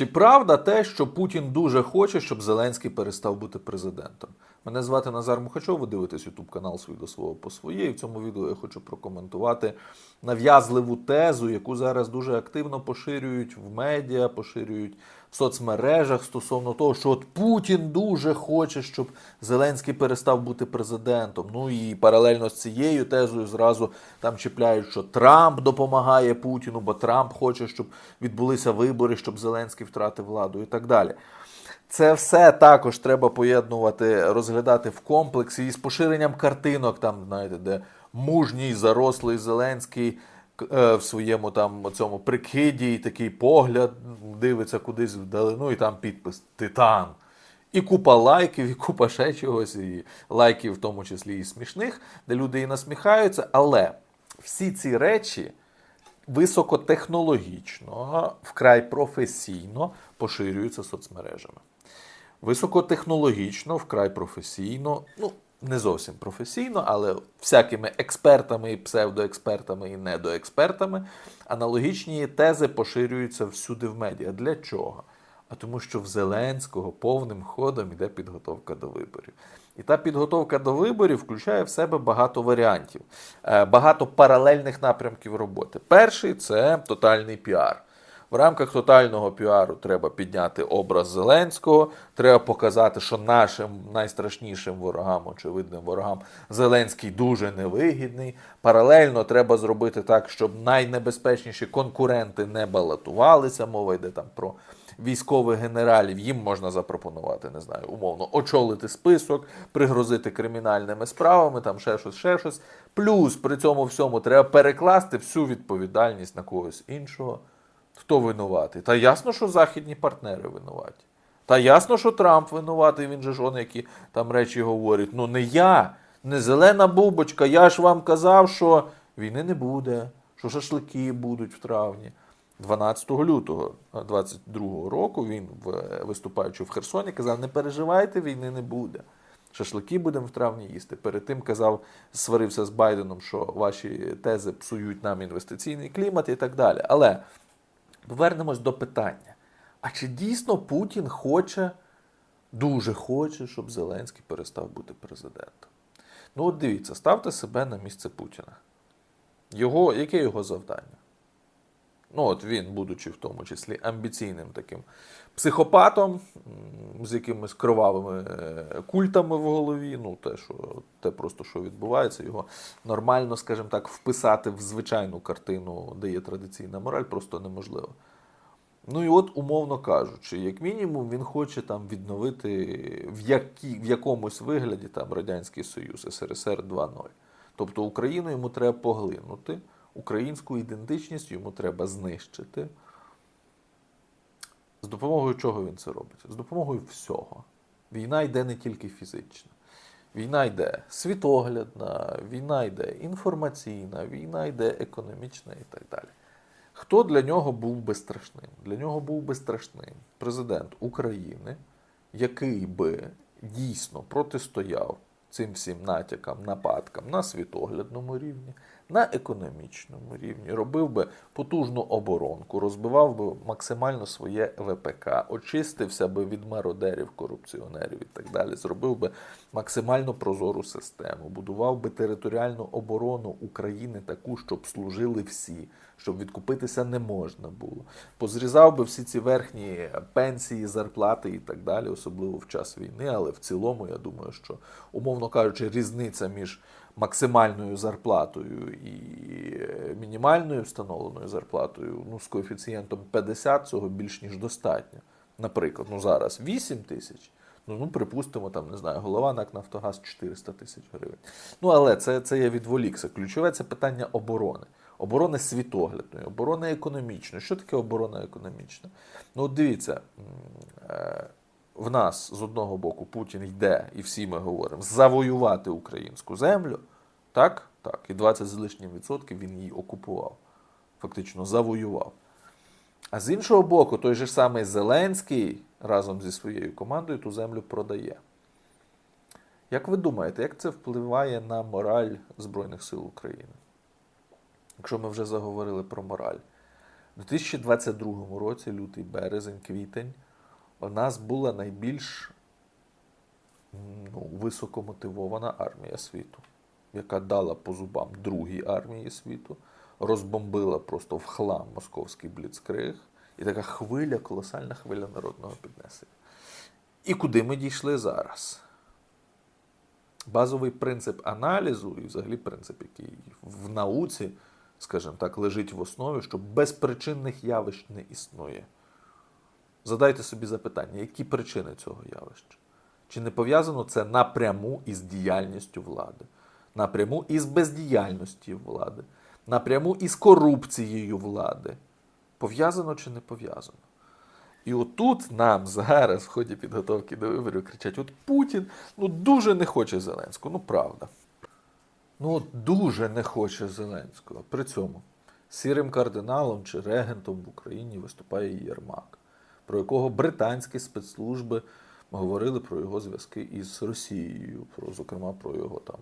Чи правда те, що Путін дуже хоче, щоб Зеленський перестав бути президентом? Мене звати Назар Мухачов, ви дивитесь Ютуб канал свій до свого по своє. І в цьому відео я хочу прокоментувати нав'язливу тезу, яку зараз дуже активно поширюють в медіа, поширюють в соцмережах стосовно того, що от Путін дуже хоче, щоб Зеленський перестав бути президентом. Ну і паралельно з цією тезою зразу там чіпляють, що Трамп допомагає Путіну, бо Трамп хоче, щоб відбулися вибори, щоб Зеленський втратив владу і так далі. Це все також треба поєднувати, розглядати в комплексі із поширенням картинок, там, знаєте, де мужній, зарослий Зеленський в своєму там цьому прикиді, і такий погляд дивиться кудись вдалину, і там підпис Титан. І купа лайків, і купа ще чогось, і лайків, в тому числі і смішних, де люди і насміхаються. Але всі ці речі високотехнологічно, вкрай професійно поширюються соцмережами. Високотехнологічно, вкрай професійно, ну не зовсім професійно, але всякими експертами і псевдоекспертами і недоекспертами аналогічні тези поширюються всюди в медіа. Для чого? А тому, що в Зеленського повним ходом йде підготовка до виборів. І та підготовка до виборів включає в себе багато варіантів, е, багато паралельних напрямків роботи. Перший це тотальний піар. В рамках тотального піару треба підняти образ Зеленського. Треба показати, що нашим найстрашнішим ворогам, очевидним ворогам, Зеленський дуже невигідний. Паралельно треба зробити так, щоб найнебезпечніші конкуренти не балотувалися. Мова йде там про військових генералів. Їм можна запропонувати, не знаю, умовно, очолити список, пригрозити кримінальними справами, там ще щось, ще щось. Плюс при цьому всьому треба перекласти всю відповідальність на когось іншого. Хто винуватий? Та ясно, що західні партнери винуваті. Та ясно, що Трамп винуватий, він же ж он які там речі говорить. Ну не я, не зелена бубочка. Я ж вам казав, що війни не буде, що шашлики будуть в травні. 12 лютого 22 року він, виступаючи в Херсоні, казав: не переживайте, війни не буде. Шашлики будемо в травні їсти. Перед тим казав, сварився з Байденом, що ваші тези псують нам інвестиційний клімат і так далі. Але повернемось до питання: а чи дійсно Путін хоче, дуже хоче, щоб Зеленський перестав бути президентом? Ну, от дивіться, ставте себе на місце Путіна. Його, яке його завдання? Ну, от він, будучи в тому числі амбіційним таким психопатом, з якимись кровавими е, культами в голові, ну, те, що, те просто, що відбувається, його нормально, скажімо так, вписати в звичайну картину, де є традиційна мораль, просто неможливо. Ну і от, умовно кажучи, як мінімум, він хоче там відновити в, які, в якомусь вигляді там Радянський Союз, СРСР 2.0. Тобто Україну йому треба поглинути, українську ідентичність йому треба знищити. З допомогою чого він це робить? З допомогою всього. Війна йде не тільки фізична. Війна йде світоглядна, війна йде інформаційна, війна йде економічна і так далі. Хто для нього був би страшним? Для нього був би страшним президент України, який би дійсно протистояв цим всім натякам, нападкам на світоглядному рівні, на економічному рівні, робив би потужну оборонку, розбивав би максимально своє ВПК, очистився би від мародерів, корупціонерів і так далі, зробив би максимально прозору систему, будував би територіальну оборону України таку, щоб служили всі, щоб відкупитися не можна було. Позрізав би всі ці верхні пенсії, зарплати і так далі, особливо в час війни. Але в цілому, я думаю, що, умовно кажучи, різниця між максимальною зарплатою і мінімальною встановленою зарплатою, ну, з коефіцієнтом 50 цього більш ніж достатньо. Наприклад, ну зараз 8 тисяч. Ну, ну, припустимо, там, не знаю, голова НАК Нафтогаз 400 тисяч гривень. Ну, але це, це я відволікся. Ключове це питання оборони. Оборони світоглядної, оборони економічної. Що таке оборона економічна? Ну, от дивіться, е, в нас з одного боку Путін йде, і всі ми говоримо, завоювати українську землю. Так? Так. І 20 з лишнім відсотків він її окупував. Фактично завоював. А з іншого боку, той же самий Зеленський разом зі своєю командою ту землю продає. Як ви думаєте, як це впливає на мораль Збройних сил України? Якщо ми вже заговорили про мораль. У 2022 році, лютий, березень, квітень, у нас була найбільш ну, високомотивована армія світу, яка дала по зубам другій армії світу, розбомбила просто в хлам московський бліцкриг, і така хвиля, колосальна хвиля народного піднесення. І куди ми дійшли зараз? Базовий принцип аналізу, і взагалі принцип, який в науці, скажімо так, лежить в основі, що безпричинних явищ не існує. Задайте собі запитання, які причини цього явища? Чи не пов'язано це напряму із діяльністю влади, напряму із бездіяльністю влади, напряму із корупцією влади? Пов'язано чи не пов'язано? І отут нам зараз, в ході підготовки до виборів, кричать: от Путін ну дуже не хоче Зеленського. Ну правда. Ну дуже не хоче Зеленського. При цьому сірим кардиналом чи регентом в Україні виступає Єрмак, про якого британські спецслужби говорили про його зв'язки із Росією, про, зокрема про його там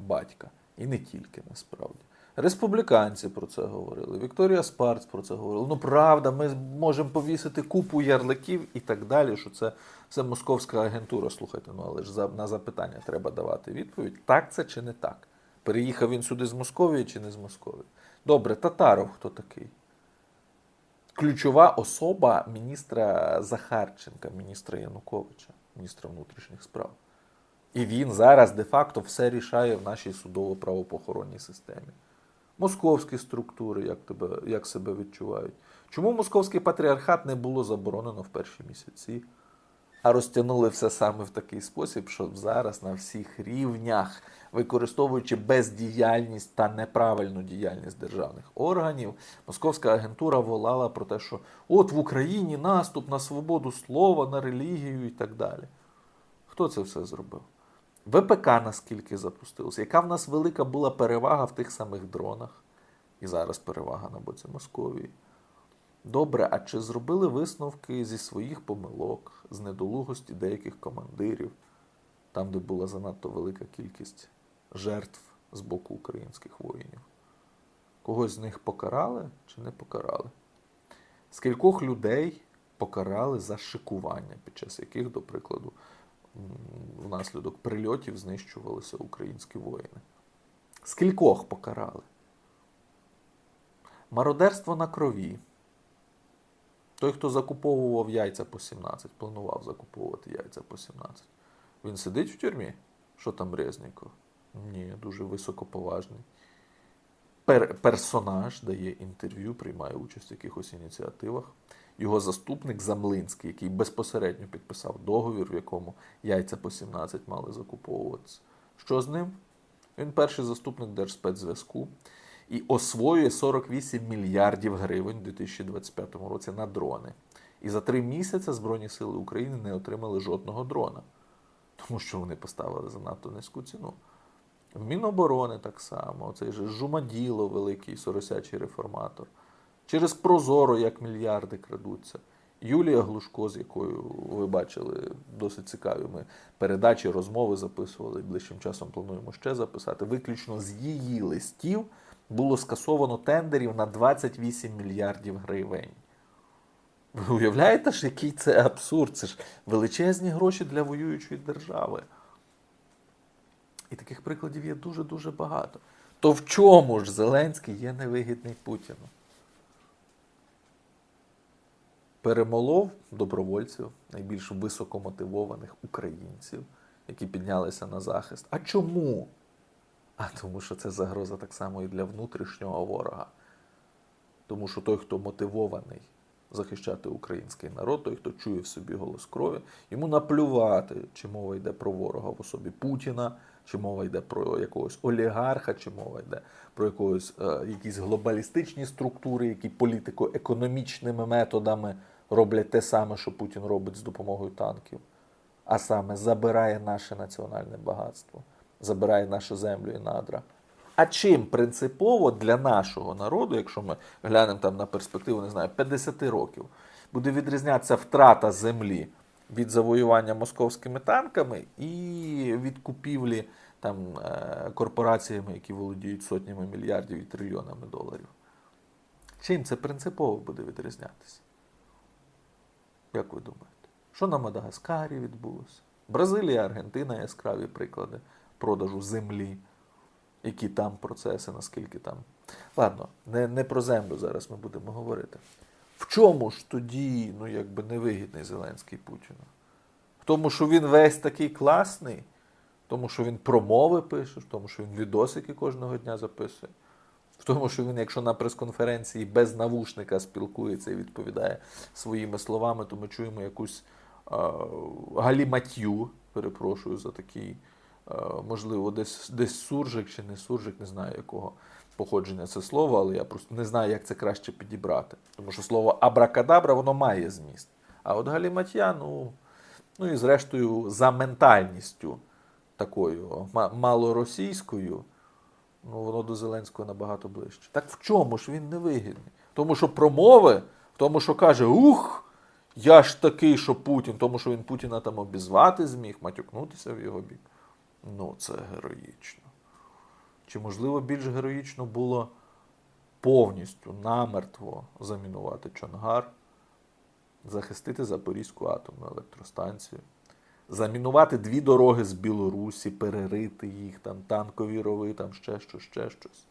батька. І не тільки насправді. Республіканці про це говорили, Вікторія Спарц про це говорила. Ну правда, ми можемо повісити купу ярликів і так далі, що це, це московська агентура. Слухайте, ну але ж за, на запитання треба давати відповідь, так це чи не так. Переїхав він сюди з Московії чи не з Московії? Добре, Татаров хто такий? Ключова особа міністра Захарченка, міністра Януковича, міністра внутрішніх справ. І він зараз де-факто все рішає в нашій судово-правопохоронній системі. Московські структури, як, тебе, як себе відчувають. Чому московський патріархат не було заборонено в перші місяці, а розтягнули все саме в такий спосіб, що зараз на всіх рівнях, використовуючи бездіяльність та неправильну діяльність державних органів, московська агентура волала про те, що от в Україні наступ на свободу слова, на релігію і так далі. Хто це все зробив? ВПК наскільки запустилося, яка в нас велика була перевага в тих самих дронах, і зараз перевага на боці Московії. Добре, а чи зробили висновки зі своїх помилок, з недолугості деяких командирів, там, де була занадто велика кількість жертв з боку українських воїнів? Когось з них покарали чи не покарали? Скількох людей покарали за шикування, під час яких, до прикладу, внаслідок прильотів знищувалися українські воїни? Скількох покарали? Мародерство на крові. Той, хто закуповував яйця по 17, планував закуповувати яйця по 17. Він сидить в тюрмі? Що там Резніков? Ні, дуже високоповажний. Пер- персонаж дає інтерв'ю, приймає участь в якихось ініціативах. Його заступник Замлинський, який безпосередньо підписав договір, в якому яйця по 17 мали закуповуватися. Що з ним? Він перший заступник Держспецзв'язку і освоює 48 мільярдів гривень у 2025 році на дрони. І за три місяці Збройні Сили України не отримали жодного дрона, тому що вони поставили занадто низьку ціну. В Міноборони так само, цей же Жумаділо, великий соросячий реформатор. Через Прозоро, як мільярди крадуться. Юлія Глушко, з якою ви бачили досить цікаві ми передачі, розмови записували. Ближчим часом плануємо ще записати. Виключно з її листів було скасовано тендерів на 28 мільярдів гривень. Ви уявляєте ж, який це абсурд? Це ж величезні гроші для воюючої держави. І таких прикладів є дуже-дуже багато. То в чому ж Зеленський є невигідний Путіну? Перемолов добровольців, найбільш високомотивованих українців, які піднялися на захист. А чому? А тому що це загроза так само і для внутрішнього ворога. Тому що той, хто мотивований захищати український народ, той, хто чує в собі голос крові, йому наплювати, чи мова йде про ворога в особі Путіна, чи мова йде про якогось олігарха, чи мова йде про якогось, е, якісь глобалістичні структури, які політико-економічними методами роблять те саме, що Путін робить з допомогою танків, а саме забирає наше національне багатство, забирає нашу землю і надра. А чим принципово для нашого народу, якщо ми глянемо там на перспективу, не знаю, 50 років, буде відрізнятися втрата землі від завоювання московськими танками і від купівлі там е, корпораціями, які володіють сотнями мільярдів і трильйонами доларів. Чим це принципово буде відрізнятися? Як ви думаєте? Що на Мадагаскарі відбулося? Бразилія, Аргентина яскраві приклади продажу землі. Які там процеси, наскільки там. Ладно, не, не про землю зараз ми будемо говорити. В чому ж тоді, ну, якби невигідний Зеленський Путіну? В тому, що він весь такий класний, в тому, що він промови пише, в тому, що він відосики кожного дня записує, в тому, що він, якщо на прес-конференції без навушника спілкується і відповідає своїми словами, то ми чуємо якусь е, галіматью, перепрошую за такий, можливо, десь, десь суржик чи не суржик, не знаю якого походження це слово, але я просто не знаю, як це краще підібрати. Тому що слово абракадабра, воно має зміст. А от галіматя, ну, ну і зрештою, за ментальністю такою малоросійською, ну воно до Зеленського набагато ближче. Так в чому ж він невигідний? Тому що промови, в тому, що каже, ух, я ж такий, що Путін, тому що він Путіна там обізвати зміг, матюкнутися в його бік. Ну, це героїчно. Чи можливо більш героїчно було повністю намертво замінувати Чонгар, захистити Запорізьку атомну електростанцію, замінувати дві дороги з Білорусі, перерити їх, там танкові рови, там ще щось, ще щось.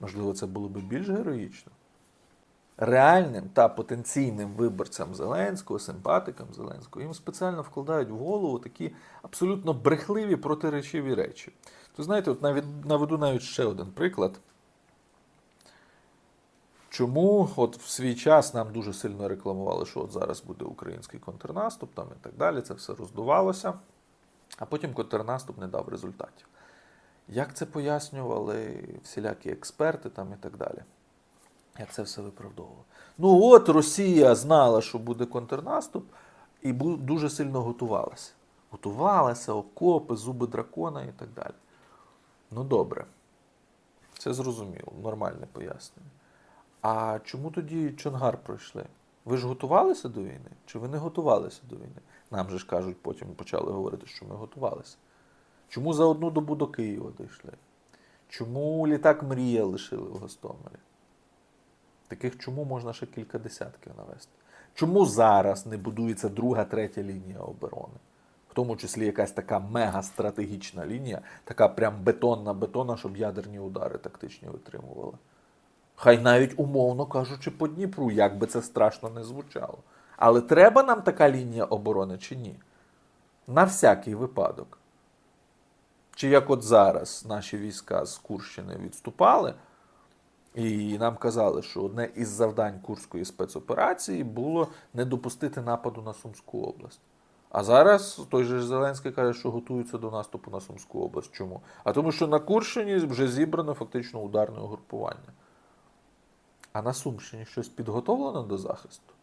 Можливо, це було б більш героїчно. Реальним та потенційним виборцям Зеленського, симпатикам Зеленського, їм спеціально вкладають в голову такі абсолютно брехливі протиречиві речі. То знаєте, от навід, наведу навіть ще один приклад. Чому от в свій час нам дуже сильно рекламували, що от зараз буде український контрнаступ там і так далі, це все роздувалося, а потім контрнаступ не дав результатів. Як це пояснювали всілякі експерти там і так далі? Як це все виправдовувало? Ну от Росія знала, що буде контрнаступ, і дуже сильно готувалася. Готувалася, окопи, зуби дракона і так далі. Ну добре, це зрозуміло, нормальне пояснення. А чому тоді Чонгар пройшли? Ви ж готувалися до війни? Чи ви не готувалися до війни? Нам же ж кажуть, потім почали говорити, що ми готувалися. Чому за одну добу до Києва дійшли? Чому літак Мрія лишили в Гостомелі? Таких чому можна ще кілька десятків навести? Чому зараз не будується друга, третя лінія оборони? В тому числі якась така мега-стратегічна лінія, така прям бетонна бетона, щоб ядерні удари тактичні витримували. Хай навіть умовно кажучи по Дніпру, як би це страшно не звучало. Але треба нам така лінія оборони чи ні? На всякий випадок. Чи як от зараз наші війська з Курщини відступали, і нам казали, що одне із завдань Курської спецоперації було не допустити нападу на Сумську область. А зараз той же Зеленський каже, що готуються до наступу на Сумську область. Чому? А тому, що на Курщині вже зібрано фактично ударне угрупування. А на Сумщині щось підготовлено до захисту?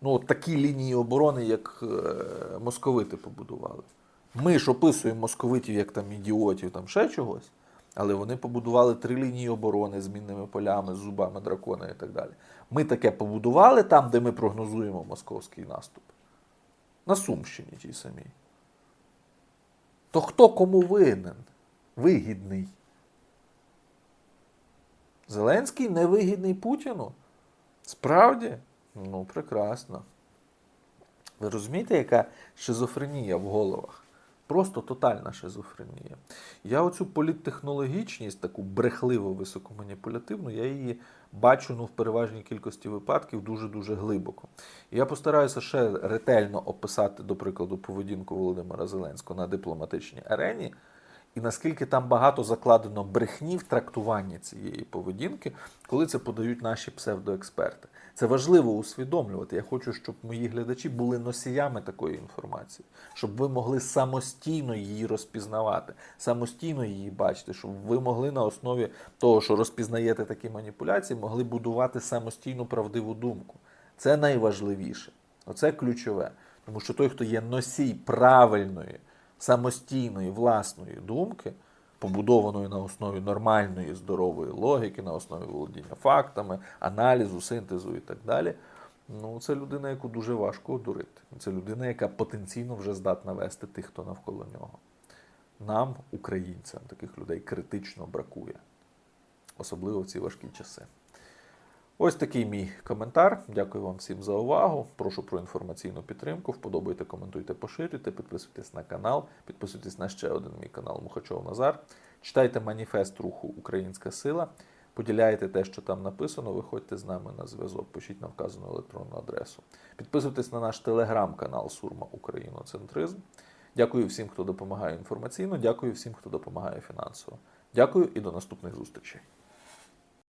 Ну, от такі лінії оборони, як е, московити побудували. Ми ж описуємо московитів як там ідіотів, там ще чогось, але вони побудували три лінії оборони з мінними полями, з зубами дракона і так далі. Ми таке побудували там, де ми прогнозуємо московський наступ. На Сумщині тій самій. То хто кому винен? Вигідний. Зеленський невигідний Путіну? Справді? Ну, прекрасно. Ви розумієте, яка шизофренія в головах? Просто тотальна шизофренія. Я оцю політтехнологічність, таку брехливо високоманіпулятивну, я її бачу ну, в переважній кількості випадків дуже-дуже глибоко. Я постараюся ще ретельно описати, до прикладу, поведінку Володимира Зеленського на дипломатичній арені, і наскільки там багато закладено брехні в трактуванні цієї поведінки, коли це подають наші псевдоексперти. Це важливо усвідомлювати. Я хочу, щоб мої глядачі були носіями такої інформації, щоб ви могли самостійно її розпізнавати, самостійно її бачити, щоб ви могли на основі того, що розпізнаєте такі маніпуляції, могли будувати самостійну правдиву думку. Це найважливіше. Оце ключове. Тому що той, хто є носій правильної, самостійної, власної думки, побудованої на основі нормальної здорової логіки, на основі володіння фактами, аналізу, синтезу і так далі. Ну, це людина, яку дуже важко одурити. Це людина, яка потенційно вже здатна вести тих, хто навколо нього. Нам, українцям, таких людей критично бракує, особливо в ці важкі часи. Ось такий мій коментар. Дякую вам всім за увагу. Прошу про інформаційну підтримку. Вподобайте, коментуйте, поширюйте, підписуйтесь на канал, підписуйтесь на ще один мій канал Мухачов Назар. Читайте маніфест руху Українська сила. Поділяйте те, що там написано. Виходьте з нами на зв'язок. Пишіть на вказану електронну адресу. Підписуйтесь на наш телеграм-канал Сурма Україноцентризм. Дякую всім, хто допомагає інформаційно. Дякую всім, хто допомагає фінансово. Дякую і до наступних зустрічей.